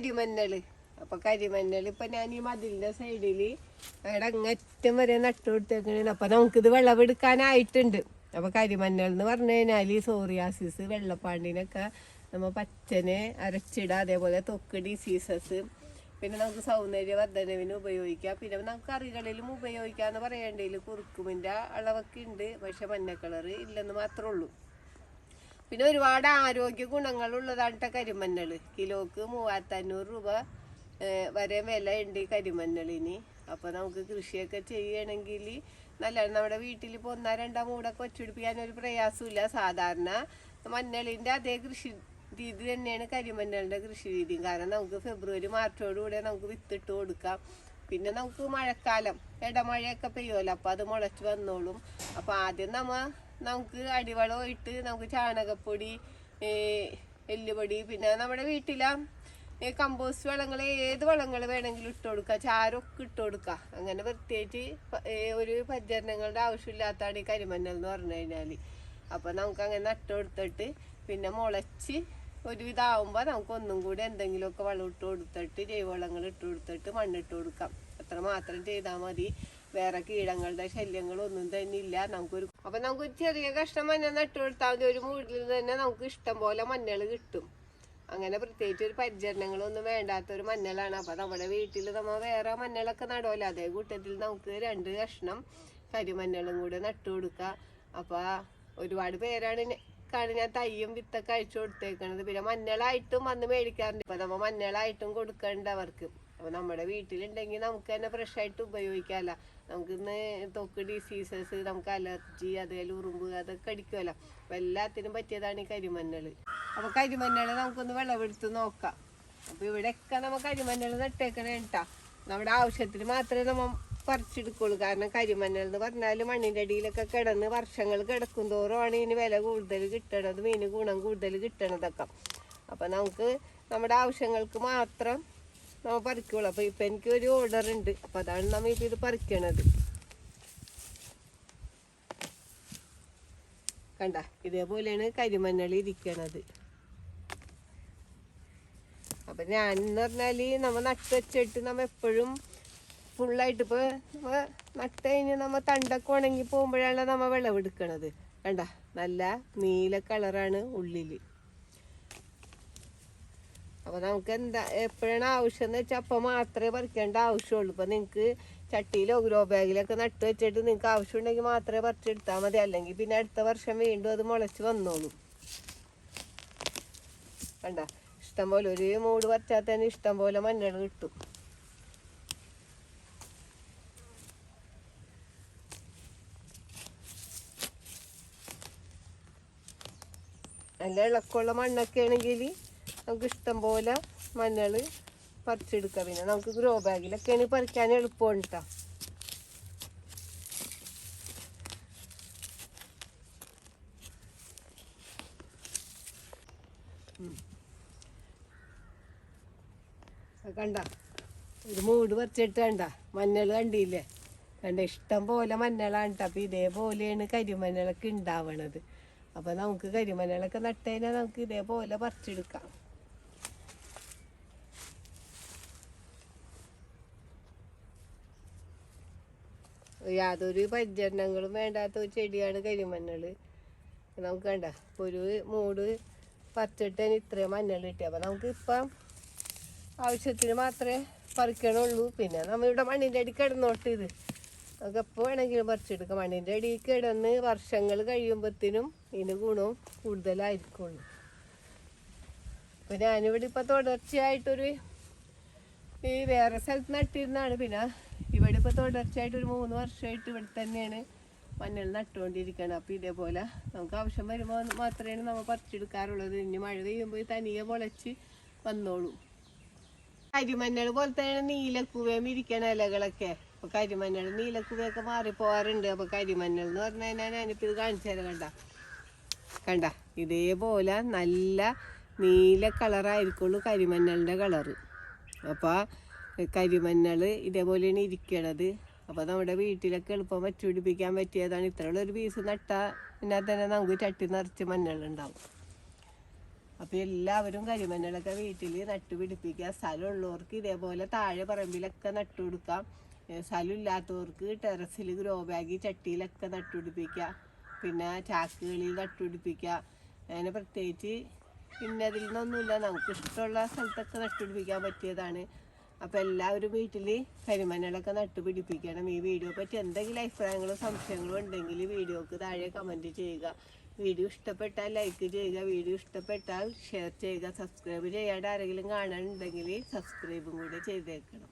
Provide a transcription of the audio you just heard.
കരിമഞ്ഞൾ. അപ്പൊ കരിമഞ്ഞൾ ഇപ്പൊ ഞാൻ ഈ മതിലിന്റെ സൈഡിൽ അവിടെ അങ്ങറ്റം വരെ നട്ടു കൊടുത്തേക്കണേ അപ്പൊ നമുക്കിത് വെള്ളമെടുക്കാനായിട്ടുണ്ട് അപ്പൊ കരിമഞ്ഞൾ എന്ന് പറഞ്ഞു കഴിഞ്ഞാൽ ഈ സോറിയാസിസ് വെള്ളപ്പാണ്ടിനൊക്കെ നമ്മ പച്ചനെ അരച്ചിടുക അതേപോലെ തൊക്ക് ഡിസീസസ് പിന്നെ നമുക്ക് സൗന്ദര്യ വർധനവിന് ഉപയോഗിക്കാം. പിന്നെ നമുക്ക് കറികളിലും ഉപയോഗിക്കാന്ന് പറയേണ്ടതിൽ കുറുക്കുമിന്റെ അളവൊക്കെ ഉണ്ട്. പക്ഷെ മഞ്ഞ കളറ് ഇല്ലെന്ന് മാത്രമേ ഉള്ളൂ. പിന്നെ ഒരുപാട് ആരോഗ്യ ഗുണങ്ങളുള്ളതാണ് കരിമഞ്ഞൾ കിലോക്ക് മൂവായിരത്തി അഞ്ഞൂറ് രൂപ വരെ വില ഉണ്ട് ഈ കരിമഞ്ഞളിന്. അപ്പോൾ നമുക്ക് കൃഷിയൊക്കെ ചെയ്യണമെങ്കിൽ നല്ല നമ്മുടെ വീട്ടിൽ ഇപ്പോൾ ഒന്നാ രണ്ടാ മൂടൊക്കെ വെച്ചുപിടിപ്പിക്കാൻ ഒരു പ്രയാസമില്ല സാധാരണ മഞ്ഞളിന്റെ അതേ കൃഷി രീതി തന്നെയാണ് കരിമഞ്ഞളിന്റെ കൃഷി രീതി കാരണം നമുക്ക് ഫെബ്രുവരി മാർച്ചോടുകൂടെ നമുക്ക് വിത്തിട്ട് കൊടുക്കാം. പിന്നെ നമുക്ക് മഴക്കാലം ഇടമഴയൊക്കെ പെയ്യുമല്ലോ. അപ്പോൾ അത് മുളച്ച് വന്നോളും. അപ്പോൾ ആദ്യം നമ്മ നമുക്ക് അടിവളം ഇട്ട് നമുക്ക് ചാണകപ്പൊടി എല്ലുപൊടി പിന്നെ നമ്മുടെ വീട്ടിലെ കമ്പോസ്റ്റ് വളങ്ങൾ ഏത് വളങ്ങൾ വേണമെങ്കിലും ഇട്ട് കൊടുക്കുക ചാരമൊക്കെ ഇട്ട് കൊടുക്കുക അങ്ങനെ പ്രത്യേകിച്ച് ഒരു പരിചരണങ്ങളുടെ ആവശ്യമില്ലാത്തതാണ് ഈ കരിമഞ്ഞൾ എന്ന് പറഞ്ഞു കഴിഞ്ഞാൽ അപ്പോൾ നമുക്ക് അങ്ങനെ നട്ട് കൊടുത്തിട്ട് പിന്നെ മുളച്ച് ഒരുവിധാവുമ്പോൾ നമുക്ക് ഒന്നും കൂടി എന്തെങ്കിലുമൊക്കെ വളം ഇട്ട് കൊടുത്തിട്ട് ജൈവവളങ്ങൾ ഇട്ട് കൊടുത്തിട്ട് മണ്ണിട്ട് കൊടുക്കാം. അത്ര മാത്രം ചെയ്താൽ മതി. വേറെ കീടങ്ങളുടെ ശല്യങ്ങളൊന്നും തന്നെ ഇല്ല. നമുക്കൊരു അപ്പൊ നമുക്ക് ചെറിയ കഷ്ണം മഞ്ഞ നട്ടുകൊടുത്താൽ മതി. ഒരു മൂടിൽ തന്നെ നമുക്ക് ഇഷ്ടം പോലെ മഞ്ഞൾ കിട്ടും. അങ്ങനെ പ്രത്യേകിച്ച് ഒരു പരിചരണങ്ങളൊന്നും വേണ്ടാത്ത ഒരു മഞ്ഞളാണ്. അപ്പൊ നമ്മുടെ വീട്ടിൽ നമ്മൾ വേറെ മഞ്ഞളൊക്കെ നടുമല്ലോ അതേ കൂട്ടത്തിൽ നമുക്ക് രണ്ട് കഷ്ണം കരിമഞ്ഞളും കൂടെ നട്ടു കൊടുക്കുക അപ്പൊ ഒരുപാട് പേരാണ് നെ- ഞാൻ തയ്യും വിത്തൊക്കെ അയച്ചു കൊടുത്തേക്കണത്. പിന്നെ മഞ്ഞളായിട്ടും വന്ന് മേടിക്കാറുണ്ട്. ഇപ്പൊ നമ്മ മഞ്ഞളായിട്ടും കൊടുക്കണ്ട അവർക്ക്. അപ്പൊ നമ്മുടെ വീട്ടിലുണ്ടെങ്കിൽ നമുക്ക് തന്നെ ഫ്രഷ് ആയിട്ട് ഉപയോഗിക്കാമല്ലോ നമുക്ക് ഇന്ന് തൊക്ക് ഡിസീസസ് നമുക്ക് അലർജി അതേപോലെ ഉറുമ്പ് അതൊക്കെ അടിക്കുമല്ലോ അപ്പൊ എല്ലാത്തിനും പറ്റിയതാണ് ഈ കരിമഞ്ഞൾ. അപ്പൊ കരിമഞ്ഞൾ നമുക്കൊന്ന് വിളവെടുത്ത് നോക്കാം. അപ്പൊ ഇവിടെയൊക്കെ നമ്മ കരിമഞ്ഞൾ നട്ടേക്കണേ കേട്ടാ നമ്മുടെ ആവശ്യത്തിന് മാത്രമേ നമ്മ പറിച്ചെടുക്കുള്ളൂ. കാരണം കരിമഞ്ഞൾ എന്ന് പറഞ്ഞാൽ മണ്ണിന്റെ അടിയിലൊക്കെ കിടന്ന് വർഷങ്ങൾ കിടക്കും തോറുമാണ് ഇതിന് വില കൂടുതൽ കിട്ടണത് മീന് ഗുണം കൂടുതൽ കിട്ടണതൊക്കെ. അപ്പം നമുക്ക് നമ്മുടെ ആവശ്യങ്ങൾക്ക് മാത്രം നമ്മൾ പറിക്കുള്ളൂ. അപ്പോൾ ഇപ്പം എനിക്ക് ഒരു ഓർഡർ ഉണ്ട്. അപ്പോൾ അതാണ് നമ്മൾ ഇപ്പം ഇത് പറിക്കണത്. കണ്ട ഇതേപോലെയാണ് കരിമഞ്ഞൾ ഇരിക്കണത്. അപ്പം ഞാൻ എന്ന് പറഞ്ഞാൽ നമ്മൾ നട്ടുവച്ചിട്ട് നമ്മൾ നമ്മ എപ്പോഴും ഫുള്ളായിട്ട് ഇപ്പൊ നട്ട് കഴിഞ്ഞ് നമ്മ തണ്ടൊക്കെ ഉണങ്ങി പോകുമ്പോഴാണ് നമ്മ വിളവെടുക്കണത് കണ്ട? നല്ല നീല കളറാണ് ഉള്ളിൽ. അപ്പൊ നമുക്ക് എന്താ എപ്പോഴാണ് ആവശ്യം എന്ന് വെച്ചാൽ അപ്പൊ മാത്രമേ പറിക്കേണ്ട ആവശ്യമുള്ളൂ. ഇപ്പൊ നിങ്ങക്ക് ചട്ടിയിലോ ഗ്രോ ബാഗിലൊക്കെ നട്ട് വെച്ചിട്ട് നിങ്ങൾക്ക് ആവശ്യമുണ്ടെങ്കിൽ മാത്രമേ പറിച്ചെടുത്താൽ മതി. അല്ലെങ്കിൽ പിന്നെ അടുത്ത വർഷം വീണ്ടും അത് മുളച്ച് വന്നോളും. കണ്ട? ഇഷ്ടംപോലെ ഒരു മൂട് പറിച്ചാൽ തന്നെ ഇഷ്ടംപോലെ മഞ്ഞൾ കിട്ടും. നല്ല ഇളക്കമുള്ള മണ്ണൊക്കെ ആണെങ്കിൽ നമുക്ക് ഇഷ്ടം പോലെ മഞ്ഞൾ പറിച്ചെടുക്കാം. പിന്നെ നമുക്ക് ഗ്രോ ബാഗിലൊക്കെയാണ് പറിക്കാൻ എളുപ്പമാണ് കേട്ടോ കണ്ട ഒരു മൂട് പറിച്ചിട്ട് കണ്ട മഞ്ഞൾ കണ്ടില്ലേ? കണ്ട ഇഷ്ടം പോലെ മഞ്ഞളാണ് കേട്ടോ അപ്പൊ ഇതേപോലെയാണ് കരിമഞ്ഞളൊക്കെ ഉണ്ടാവണത്. അപ്പൊ നമുക്ക് കരിമഞ്ഞളൊക്കെ നട്ടുകഴിഞ്ഞാൽ നമുക്ക് ഇതേപോലെ പറിച്ചെടുക്കാം. യാതൊരു പരിചരണങ്ങളും വേണ്ടാത്ത ഒരു ചെടിയാണ് കരിമഞ്ഞൾ നമുക്ക് കണ്ട ഒരു മൂട് പറിച്ചിട്ട് ഇത്രയും മഞ്ഞൾ കിട്ടി. അപ്പൊ നമുക്ക് ഇപ്പം ആവശ്യത്തിന് മാത്രമേ പറിക്കണുള്ളൂ. പിന്നെ നമ്മളിവിടെ മണ്ണിന്റെ അടി കിടന്നോട്ട് ഇത്. നമുക്ക് എപ്പോൾ വേണമെങ്കിലും പറിച്ചെടുക്കാം മണ്ണിന്റെ അടിയിൽ കിടന്ന് വർഷങ്ങൾ കഴിയുമ്പോഴത്തേനും ഇതിന് ഗുണവും കൂടുതലായിരിക്കുള്ളൂ. ഇപ്പം ഞാനിവിടെ ഇപ്പം തുടർച്ചയായിട്ടൊരു ഈ വേറെ സ്ഥലത്ത് നട്ടിരുന്നാണ് പിന്നെ ഇവിടെ ഇപ്പോൾ തുടർച്ചയായിട്ട് ഒരു മൂന്ന് വർഷമായിട്ട് ഇവിടെ തന്നെയാണ് മഞ്ഞൾ നട്ടുകൊണ്ടിരിക്കുന്നത് അപ്പോൾ ഇതേപോലെ നമുക്ക് ആവശ്യം വരുമ്പോൾ മാത്രമേ നമ്മൾ പറിച്ചെടുക്കാറുള്ളത്. ഇനി മഴ പെയ്യുമ്പോൾ തനിയെ മുളച്ച് വന്നോളൂ. കരിമഞ്ഞൾ പോലെ തന്നെ നീലക്കുവയും ഇരിക്കണ ഇലകളൊക്കെ. അപ്പൊ കരിമഞ്ഞൾ നീലക്കുവയൊക്കെ മാറിപ്പോവാറുണ്ട്. അപ്പൊ കരിമഞ്ഞൾ എന്ന് പറഞ്ഞു കഴിഞ്ഞാൽ ഞാനിപ്പോ ഇത് കാണിച്ചു തരാം കണ്ട. കണ്ട? ഇതേപോലെ നല്ല നീല കളറായിരിക്കുള്ളൂ കരിമഞ്ഞളിന്റെ കളറ്. അപ്പോൾ കരിമഞ്ഞൾ ഇതേപോലെയാണ് ഇരിക്കണത്. അപ്പോൾ നമ്മുടെ വീട്ടിലൊക്കെ എളുപ്പം വച്ചുപിടിപ്പിക്കാൻ പറ്റിയതാണ്. ഇത്രയുള്ള ഒരു പീസ് നട്ടാൽ പിന്നെ തന്നെ നമുക്ക് ചട്ടി നിറച്ച് മഞ്ഞൾ ഉണ്ടാവും. അപ്പൊ എല്ലാവരും കരിമഞ്ഞളൊക്കെ വീട്ടിൽ നട്ടുപിടിപ്പിക്കുക. സ്ഥലമുള്ളവർക്ക് ഇതേപോലെ താഴെ പറമ്പിലൊക്കെ നട്ടുകൊടുക്കാം. ഏ, സ്ഥലമില്ലാത്തവർക്ക് ടെറസിൽ ഗ്രോ ബാഗി ചട്ടിയിലൊക്കെ നട്ടുപിടിപ്പിക്കുക. പിന്നെ ചാക്കുകളിൽ നട്ടുപിടിപ്പിക്കുക. അങ്ങനെ പ്രത്യേകിച്ച് ഇന്നതിൽ നിന്നൊന്നുമില്ല. നമുക്ക് ഇഷ്ടമുള്ള സ്ഥലത്തൊക്കെ നട്ടുപിടിപ്പിക്കാൻ പറ്റിയതാണ്. അപ്പോൾ എല്ലാവരും വീട്ടിൽ കരിമനകളൊക്കെ നട്ടുപിടിപ്പിക്കണം. ഈ വീഡിയോ പറ്റി എന്തെങ്കിലും അഭിപ്രായങ്ങളോ സംശയങ്ങളോ ഉണ്ടെങ്കിൽ വീഡിയോക്ക് താഴെ കമന്റ് ചെയ്യുക. വീഡിയോ ഇഷ്ടപ്പെട്ടാൽ ലൈക്ക് ചെയ്യുക. വീഡിയോ ഇഷ്ടപ്പെട്ടാൽ ഷെയർ ചെയ്യുക. സബ്സ്ക്രൈബ് ചെയ്യാണ്ട് ആരെങ്കിലും കാണാനുണ്ടെങ്കിൽ സബ്സ്ക്രൈബും കൂടെ ചെയ്തേക്കണം.